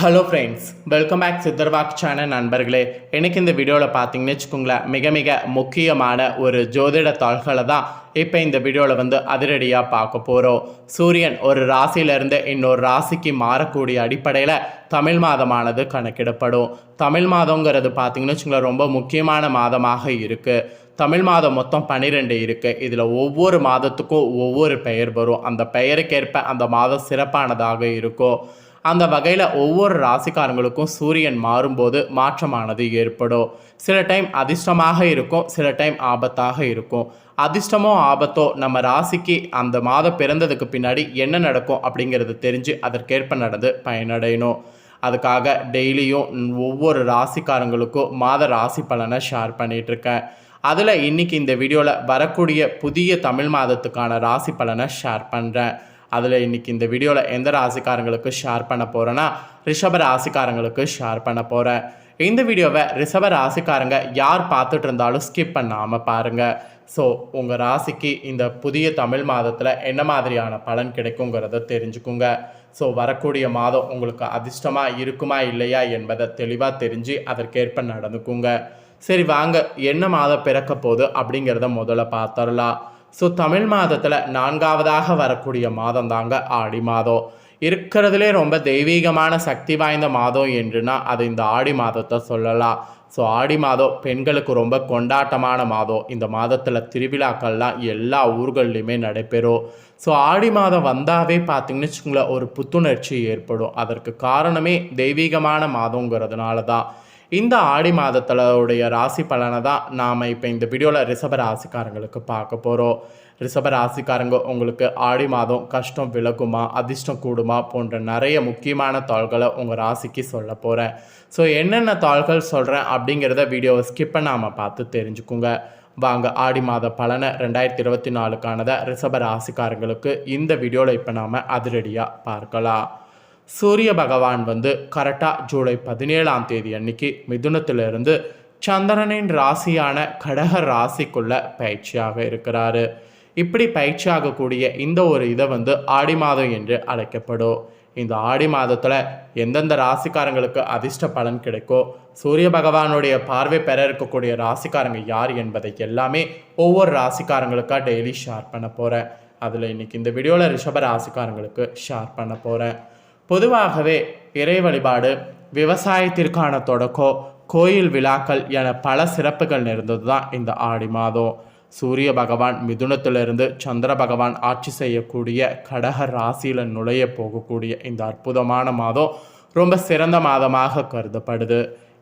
Hello friends welcome back சித்தர்வாக் channel நண்பர்களே. எனக்கு இந்த வீடியோவில் பார்த்தீங்கன்னு வச்சுக்கோங்களேன் மிக மிக முக்கியமான ஒரு ஜோதிட தாள்களை தான் இப்போ இந்த வீடியோவில் வந்து அதிரடியாக பார்க்க போகிறோம் சூரியன் ஒரு ராசியிலிருந்து இன்னொரு ராசிக்கு மாறக்கூடிய அடிப்படையில் தமிழ் மாதமானது கணக்கிடப்படும். தமிழ் மாதங்கிறது பார்த்தீங்கன்னு வச்சுக்கோங்களேன் ரொம்ப முக்கியமான மாதமாக இருக்குது தமிழ் மாதம் மொத்தம் பன்னிரெண்டு இருக்குது இதில் ஒவ்வொரு மாதத்துக்கும் ஒவ்வொரு பெயர் வரும். அந்த பெயருக்கேற்ப அந்த மாதம் சிறப்பானதாக இருக்கும். அந்த வகையில் ஒவ்வொரு ராசிக்காரங்களுக்கும் சூரியன் மாறும்போது மாற்றமானது ஏற்படும். சில டைம் அதிர்ஷ்டமாக இருக்கும் சில டைம் ஆபத்தாக இருக்கும். அதிர்ஷ்டமோ ஆபத்தோ நம்ம ராசிக்கு அந்த மாதம் பிறந்ததுக்கு பின்னாடி என்ன நடக்கும் அப்படிங்கிறது தெரிஞ்சு அதற்கேற்ப நடந்து பயனடையணும். அதுக்காக டெய்லியும் ஒவ்வொரு ராசிக்காரங்களுக்கும் மாத ராசி பலனை ஷேர் பண்ணிகிட்ருக்கேன் அதில் இன்றைக்கி இந்த வீடியோவில் வரக்கூடிய புதிய தமிழ் மாதத்துக்கான ராசி பலனை ஷேர் பண்ணுறேன் அதில் இன்றைக்கி இந்த வீடியோவில் எந்த ராசிக்காரங்களுக்கு ஷேர் பண்ண போகிறேன்னா ரிஷப ராசிக்காரங்களுக்கு ஷேர் பண்ண போகிறேன் இந்த வீடியோவை ரிஷப ராசிக்காரங்க யார் பார்த்துட்டு இருந்தாலும் ஸ்கிப் பண்ணாமல் பாருங்கள் ஸோ உங்கள் ராசிக்கு இந்த புதிய தமிழ் மாதத்தில் என்ன மாதிரியான பலன் கிடைக்குங்கிறத தெரிஞ்சுக்குங்க. ஸோ வரக்கூடிய மாதம் உங்களுக்கு அதிர்ஷ்டமாக இருக்குமா இல்லையா என்பதை தெளிவாக தெரிஞ்சு அதற்கேற்ப நடந்துக்குங்க. சரி வாங்க என்ன மாதம் பிறக்க போகுது அப்படிங்கிறத முதல்ல பார்த்துடலாம். ஸோ தமிழ் மாதத்தில் நான்காவதாக வரக்கூடிய மாதம் தாங்க ஆடி மாதம். இருக்கிறதுலே ரொம்ப தெய்வீகமான சக்தி வாய்ந்த மாதம் என்றுனா அது இந்த ஆடி மாதத்தை சொல்லலாம். ஸோ ஆடி மாதம் பெண்களுக்கு ரொம்ப கொண்டாட்டமான மாதம். இந்த மாதத்தில் திருவிழாக்கள்லாம் எல்லா ஊர்கள்லையுமே நடைபெறும். ஸோ ஆடி மாதம் வந்தாவே பார்த்தீங்கன்னு வச்சுக்கோங்களேன் ஒரு புத்துணர்ச்சி ஏற்படும். அதற்கு காரணமே தெய்வீகமான மாதங்கிறதுனால தான் இந்த ஆடி மாதத்தோடைய ராசி பலனை தான் நாம் இப்போ இந்த வீடியோவில் ரிஷப ராசிக்காரங்களுக்கு பார்க்க போகிறோம் ரிஷப ராசிக்காரங்க உங்களுக்கு ஆடி மாதம் கஷ்டம் விலகுமா அதிர்ஷ்டம் கூடுமா போன்ற நிறைய முக்கியமான தாள்களை உங்கள் ராசிக்கு சொல்ல போகிறேன் ஸோ என்னென்ன தாள்கள் சொல்கிறேன் அப்படிங்கிறத வீடியோவை ஸ்கிப் பண்ணாமல் பார்த்து தெரிஞ்சுக்குங்க. வாங்க ஆடி மாத பலனை ரெண்டாயிரத்தி இருபத்தி நாலுக்கானதை ரிஷப ராசிக்காரங்களுக்கு இந்த வீடியோவில் இப்போ நாம் அதிரடியாக பார்க்கலாம். சூரிய பகவான் வந்து கரெக்டாக ஜூலை பதினேழாம் தேதி அன்னைக்கு மிதுனத்திலிருந்து சந்திரனின் ராசியான கடக ராசிக்குள்ள பயிற்சியாக இருக்கிறாரு. இப்படி பயிற்சியாகக்கூடிய இந்த ஒரு இதை வந்து ஆடி மாதம் என்று அழைக்கப்படும். இந்த ஆடி மாதத்தில் எந்தெந்த ராசிக்காரங்களுக்கு அதிர்ஷ்ட பலன் கிடைக்கோ சூரிய பகவானுடைய பார்வை பெற இருக்கக்கூடிய ராசிக்காரங்க யார் என்பதை எல்லாமே ஒவ்வொரு ராசிக்காரங்களுக்காக டெய்லி ஷேர் பண்ண போகிறேன் அதில் இன்னைக்கு இந்த வீடியோவில் ரிஷப ராசிக்காரங்களுக்கு ஷேர் பண்ண போகிறேன் பொதுவாகவே இறை வழிபாடு விவசாயத்திற்கான தொடக்கம் கோயில் விழாக்கள் என பல சிறப்புகள் நிறைந்தது தான் இந்த ஆடி மாதம். சூரிய பகவான் மிதுனத்திலிருந்து சந்திர பகவான் ஆட்சி செய்யக்கூடிய கடக ராசியில் நுழைய போகக்கூடிய இந்த அற்புதமான மாதம் ரொம்ப சிறந்த மாதமாக கருதப்படுது.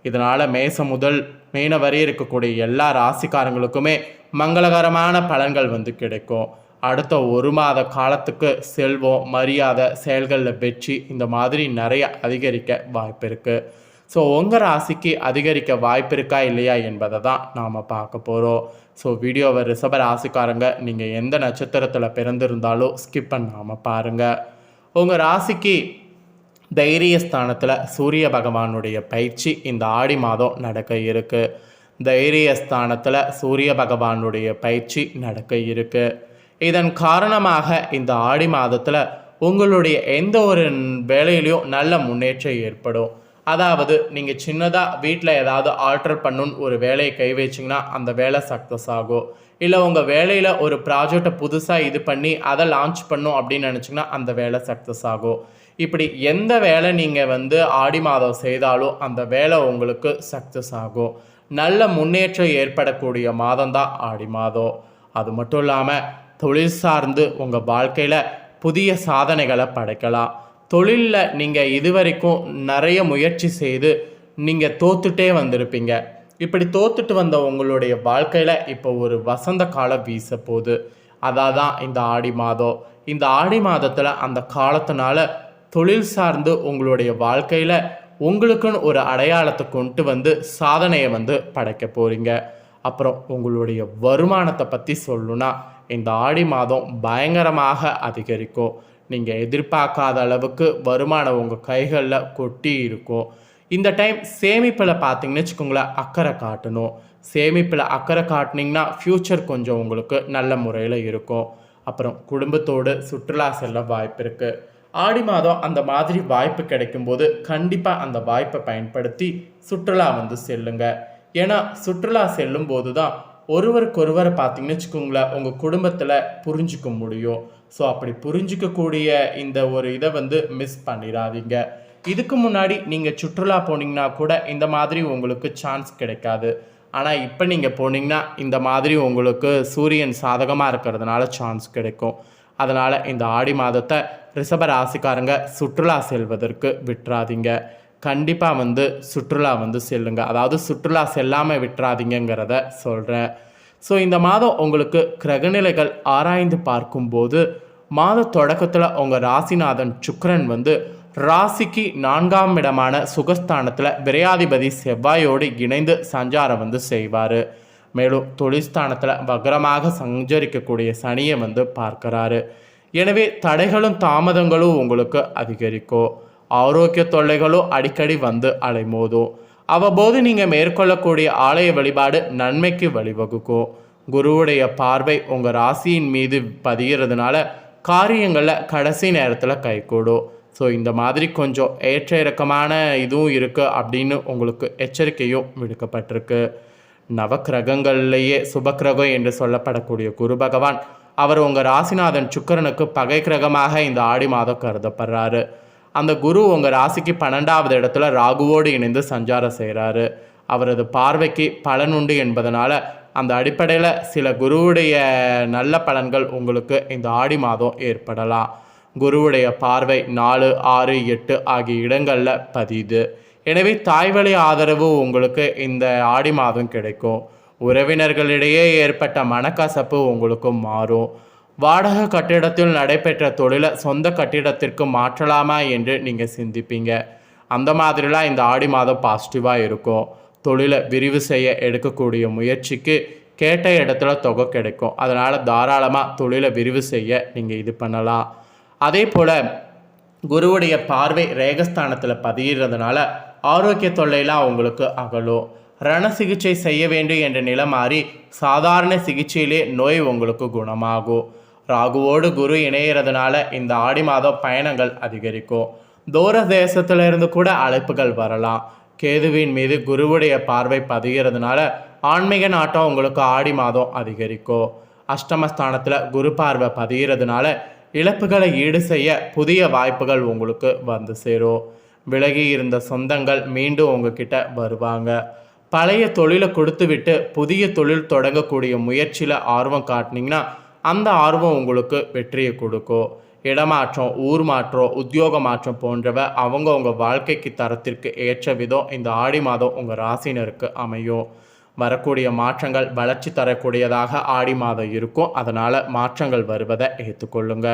இதனால் மேசம் முதல் மீன வரை இருக்கக்கூடிய எல்லா ராசிக்காரங்களுக்குமே மங்களகரமான பலன்கள் வந்து கிடைக்கும். அடுத்த ஒரு மாத காலத்துக்கு செல்வம் மரியாதை செயல்களில் வெற்றி இந்த மாதிரி நிறைய அதிகரிக்க வாய்ப்பு இருக்குது ஸோ உங்கள் ராசிக்கு அதிகரிக்க வாய்ப்பு இருக்கா இல்லையா என்பதை தான் நாம் பார்க்க போகிறோம் ஸோ வீடியோவை ரிசப ராசிக்காரங்க நீங்கள் எந்த நட்சத்திரத்தில் பிறந்திருந்தாலும் ஸ்கிப் பண்ணாமல் பாருங்கள் உங்கள் ராசிக்கு தைரியஸ்தானத்தில் சூரிய பகவானுடைய பயிற்சி இந்த ஆடி மாதம் நடக்க இருக்குது தைரியஸ்தானத்தில் சூரிய பகவானுடைய பயிற்சி நடக்க இருக்குது இதன் காரணமாக இந்த ஆடி மாதத்தில் உங்களுடைய எந்த ஒரு வேலையிலையும் நல்ல முன்னேற்றம் ஏற்படும். அதாவது நீங்கள் சின்னதாக வீட்டில் ஏதாவது ஆல்டர் பண்ணுன்னு ஒரு வேலையை கை வச்சிங்கன்னா அந்த வேலை சக்ஸஸ் ஆகும். இல்லை உங்கள் வேலையில் ஒரு ப்ராஜெக்டை புதுசாக இது பண்ணி அதை லான்ச் பண்ணும் அப்படின்னு நினச்சிங்கன்னா அந்த வேலை சக்ஸஸ் ஆகும். இப்படி எந்த வேலை நீங்கள் வந்து ஆடி மாதம் செய்தாலும் அந்த வேலை உங்களுக்கு சக்ஸஸ் ஆகும். நல்ல முன்னேற்றம் ஏற்படக்கூடிய மாதம் தான் ஆடி மாதம். அது மட்டும் இல்லாமல் தொழில் சார்ந்து உங்கள் வாழ்க்கையில் புதிய சாதனைகளை படைக்கலாம். தொழிலில் நீங்கள் இதுவரைக்கும் நிறைய முயற்சி செய்து நீங்கள் தோத்துட்டே வந்திருப்பீங்க. இப்படி தோத்துட்டு வந்த உங்களுடைய வாழ்க்கையில் இப்போ ஒரு வசந்த காலம் வீச போகுது அதான் தான் இந்த ஆடி மாதம். இந்த ஆடி மாதத்தில் அந்த காலத்தினால தொழில் சார்ந்து உங்களுடைய வாழ்க்கையில் உங்களுக்குன்னு ஒரு அடையாளத்தை கொண்டு வந்து சாதனையை வந்து படைக்க போகிறீங்க அப்புறம் உங்களுடைய வருமானத்தை பற்றி சொல்லணுன்னா இந்த ஆடி மாதம் பயங்கரமாக அதிகரிக்கும் நீங்கள் எதிர்பார்க்காத அளவுக்கு வருமானம் உங்கள் கைகளில் கொட்டி இருக்கும் இந்த டைம் சேமிப்பில் பார்த்தீங்கன்னு வச்சுக்கோங்களேன் அக்கறை காட்டணும். சேமிப்பில் அக்கறை காட்டினீங்கன்னா ஃப்யூச்சர் கொஞ்சம் உங்களுக்கு நல்ல முறையில் இருக்கும். அப்புறம் குடும்பத்தோடு சுற்றுலா செல்ல வாய்ப்பு இருக்குது ஆடி மாதம் அந்த மாதிரி வாய்ப்பு கிடைக்கும்போது கண்டிப்பாக அந்த வாய்ப்பை பயன்படுத்தி சுற்றுலா வந்து செல்லுங்க. ஏன்னா சுற்றுலா செல்லும் போது தான் ஒருவருக்கொருவர் பார்த்தீங்கன்னு வச்சுக்கோங்களேன் உங்கள் குடும்பத்தில் புரிஞ்சுக்க முடியும். ஸோ அப்படி புரிஞ்சிக்கக்கூடிய இந்த ஒரு இதை வந்து மிஸ் பண்ணிடாதீங்க. இதுக்கு முன்னாடி நீங்கள் சுற்றுலா போனீங்கன்னா கூட இந்த மாதிரி உங்களுக்கு சான்ஸ் கிடைக்காது. ஆனால் இப்போ நீங்கள் போனீங்கன்னா இந்த மாதிரி உங்களுக்கு சூரியன் சாதகமாக இருக்கிறதுனால சான்ஸ் கிடைக்கும். அதனால் இந்த ஆடி மாதத்தை ரிஷப ராசிக்காரங்க சுற்றுலா செல்வதற்கு விட்டுறாதீங்க. கண்டிப்பாக வந்து சுற்றுலா வந்து செல்லுங்க. அதாவது சுற்றுலா செல்லாமல் விட்டுறாதீங்கங்கிறத சொல்கிறேன் ஸோ இந்த மாதம் உங்களுக்கு கிரகநிலைகள் ஆராய்ந்து பார்க்கும்போது மாத தொடக்கத்தில் உங்கள் ராசிநாதன் சுக்ரன் வந்து ராசிக்கு நான்காம் இடமான சுகஸ்தானத்தில் விரையாதிபதி செவ்வாயோடு இணைந்து சஞ்சாரம் வந்து செய்வார். மேலும் தொழில்ஸ்தானத்தில் வக்ரமாக சஞ்சரிக்கக்கூடிய சனியை வந்து பார்க்கறாரு. எனவே தடைகளும் தாமதங்களும் உங்களுக்கு அதிகரிக்கும். ஆரோக்கிய தொல்லைகளும் அடிக்கடி வந்து அலைமோதும் அவ்வப்போது நீங்கள் மேற்கொள்ளக்கூடிய ஆலய வழிபாடு நன்மைக்கு வழிவகுக்கும். குருவுடைய பார்வை உங்கள் ராசியின் மீது பதிகிறதுனால காரியங்களில் கடைசி நேரத்தில் கைகூடும். ஸோ இந்த மாதிரி கொஞ்சம் ஏற்ற இறக்கமான இதுவும் இருக்குது அப்படின்னு உங்களுக்கு எச்சரிக்கையும் விடுக்கப்பட்டிருக்கு. நவக்கிரகங்கள்லேயே சுபக்கிரகம் என்று சொல்லப்படக்கூடிய குரு பகவான் அவர் உங்கள் ராசிநாதன் சுக்கிரனுக்கு பகை கிரகமாக இந்த ஆடி மாதம் கருதப்படுறாரு. அந்த குரு உங்கள் ராசிக்கு பன்னெண்டாவது இடத்துல ராகுவோடு இணைந்து சஞ்சாரம் செய்கிறாரு அவரது பார்வைக்கு பலனுண்டு என்பதனால அந்த அடிப்படையில் சில குருவுடைய நல்ல பலன்கள் உங்களுக்கு இந்த ஆடி மாதம் ஏற்படலாம். குருவுடைய பார்வை நாலு ஆறு எட்டு ஆகிய இடங்களில் பதியுது. எனவே தாய்வழி ஆதரவு உங்களுக்கு இந்த ஆடி மாதம் கிடைக்கும். உறவினர்களிடையே ஏற்பட்ட மனக்கசப்பு உங்களுக்கு மாறும். வாடகை கட்டிடத்தில் நடைபெற்ற தொழிலை சொந்த கட்டிடத்திற்கு மாற்றலாமா என்று நீங்கள் சிந்திப்பீங்க. அந்த மாதிரிலாம் இந்த ஆடி மாதம் பாசிட்டிவாக இருக்கும். தொழிலை விரிவு செய்ய எடுக்கக்கூடிய முயற்சிக்கு கேட்ட இடத்துல தொகை கிடைக்கும். அதனால் தாராளமாக தொழிலை விரிவு செய்ய நீங்கள் இது பண்ணலாம். அதே போல் குருவுடைய பார்வை ரேகஸ்தானத்தில் பதியிறதுனால ஆரோக்கிய தொல்லையெல்லாம் உங்களுக்கு அகலும். ரண சிகிச்சை செய்ய வேண்டும் என்ற நிலை மாறி சாதாரண சிகிச்சையிலே நோய் உங்களுக்கு குணமாகும். ராகுவோடு குரு இணையிறதுனால இந்த ஆடி மாதம் பயணங்கள் அதிகரிக்கும். தூர தேசத்திலிருந்து கூட அழைப்புகள் வரலாம். கேதுவின் மீது குருவுடைய பார்வை பதிகிறதுனால ஆன்மீக நாட்டம் உங்களுக்கு ஆடி மாதம் அதிகரிக்கும். அஷ்டமஸ்தானத்தில் குரு பார்வை பதிகிறதுனால இழப்புகளை ஈடு செய்ய புதிய வாய்ப்புகள் உங்களுக்கு வந்து சேரும். விலகி இருந்த சொந்தங்கள் மீண்டும் உங்ககிட்ட வருவாங்க. பழைய தொழிலை கொடுத்துவிட்டு புதிய தொழில் தொடங்கக்கூடிய முயற்சியில் ஆர்வம் காட்டினீங்கன்னா அந்த ஆர்வம் உங்களுக்கு வெற்றியை கொடுக்கும். இடமாற்றம் ஊர் மாற்றம் உத்தியோக மாற்றம் போன்றவை அவங்கவுங்க வாழ்க்கைக்கு தரத்திற்கு ஏற்ற விதம் இந்த ஆடி மாதம் உங்கள் ராசினருக்கு அமையும். வரக்கூடிய மாற்றங்கள் வளர்ச்சி தரக்கூடியதாக ஆடி மாதம் இருக்கும். அதனால் மாற்றங்கள் வருவதை ஏற்றுக்கொள்ளுங்க.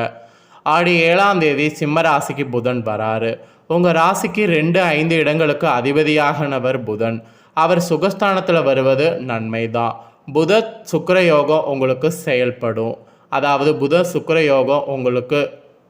ஆடி ஏழாம் தேதி சிம்ம ராசிக்கு புதன் வராரு. உங்கள் ராசிக்கு ரெண்டு ஐந்து இடங்களுக்கு அதிபதியாகனவர் புதன். அவர் சுகஸ்தானத்தில் வருவது நன்மை தான் புத சுக்கர யோகம் உங்களுக்கு செயல்படும். அதாவது புத சுக்கர யோகம் உங்களுக்கு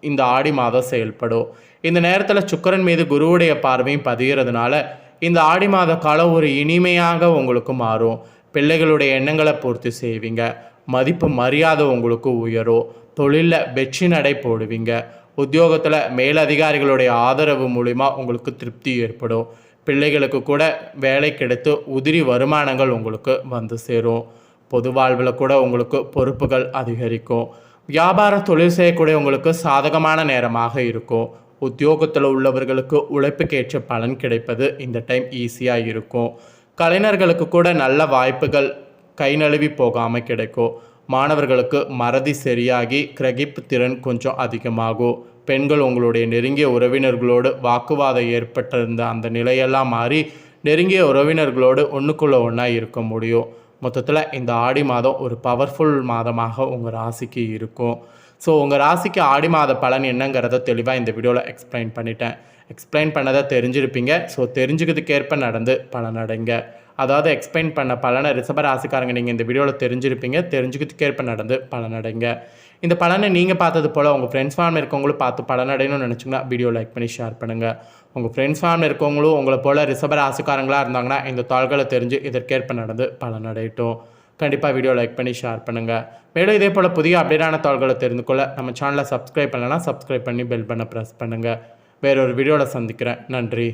இந்த ஆடி மாதம் செயல்படும். இந்த நேரத்தில் சுக்கரன் மீது குருவுடைய பார்வையும் பதிகிறதுனால இந்த ஆடி மாத காலம் ஒரு இனிமையாக உங்களுக்கு மாறும். பிள்ளைகளுடைய எண்ணங்களை பூர்த்தி செய்வீங்க. மதிப்பு மரியாதை உங்களுக்கு உயரும். தொழிலில் வெற்றி நடை போடுவீங்க. உத்தியோகத்தில் மேலதிகாரிகளுடைய ஆதரவு மூலிமா உங்களுக்கு திருப்தி ஏற்படும். பிள்ளைகளுக்கு கூட வேலை கிடைத்து உதிரி வருமானங்கள் உங்களுக்கு வந்து சேரும். பொது வாழ்வில் கூட உங்களுக்கு பொறுப்புகள் அதிகரிக்கும். வியாபார தொழில் செய்யக்கூடிய உங்களுக்கு சாதகமான நேரமாக இருக்கும். உத்தியோகத்தில் உள்ளவர்களுக்கு உழைப்புக்கேற்ற பலன் கிடைப்பது இந்த டைம் ஈஸியாக இருக்கும். கலைஞர்களுக்கு கூட நல்ல வாய்ப்புகள் கை நழுவி போகாமல் கிடைக்கும். மாணவர்களுக்கு மறதி சரியாகி கிரகிப்பு திறன் கொஞ்சம் அதிகமாகும் பெண்கள் உங்களுடைய நெருங்கிய உறவினர்களோடு வாக்குவாதம் ஏற்பட்டிருந்த அந்த நிலையெல்லாம் மாறி நெருங்கிய உறவினர்களோடு ஒன்றுக்குள்ளே ஒன்றா இருக்க முடியும் மொத்தத்தில் இந்த ஆடி மாதம் ஒரு பவர்ஃபுல் மாதமாக உங்கள் ராசிக்கு இருக்கும். ஸோ உங்கள் ராசிக்கு ஆடி மாத பலன் என்னங்கிறத தெளிவாக இந்த வீடியோவில் எக்ஸ்பிளைன் பண்ணிட்டேன். எக்ஸ்பிளைன் பண்ணதை தெரிஞ்சிருப்பீங்க. ஸோ தெரிஞ்சுக்கிறதுக்கேற்ப நடந்து பலனடைங்க. அதாவது எக்ஸ்பிளைன் பண்ண பலனை ரிசபராசிக்காரங்க நீங்கள் இந்த வீடியோவில் தெரிஞ்சிருப்பீங்க. தெரிஞ்சுக்கிறதுக்கேற்ப நடந்து பலனடைங்க. இந்த பலனை நீங்கள் பார்த்தது போல் உங்கள் ஃப்ரெண்ட்ஸ் ஃபார்ம் இருக்கவங்களும் பார்த்து பலனடையணும்னு நினச்சிங்கன்னா வீடியோ லைக் பண்ணி ஷேர் பண்ணுங்கள் உங்கள் ஃப்ரெண்ட்ஸ் ஃபார்ம் இருக்கவங்களும் உங்களை போல் ரிசபராசிக்காரங்களாக இருந்தாங்கன்னா இந்த தாள்களை தெரிஞ்சு இதற்கேற்ப நடந்து பலனடையட்டும். கண்டிப்பாக வீடியோ லைக் பண்ணி ஷேர் பண்ணுங்கள் மேலும் இதே போல் புதிய அப்டேட்டான தாள்களை தெரிந்து கொள்ள நம்ம சேனலை சப்ஸ்கிரைப் பண்ணலைன்னா சப்ஸ்கிரைப் பண்ணி பெல் பண்ண ப்ரெஸ் பண்ணுங்கள் வேறொரு வீடியோவில் சந்திக்கிறேன். நன்றி.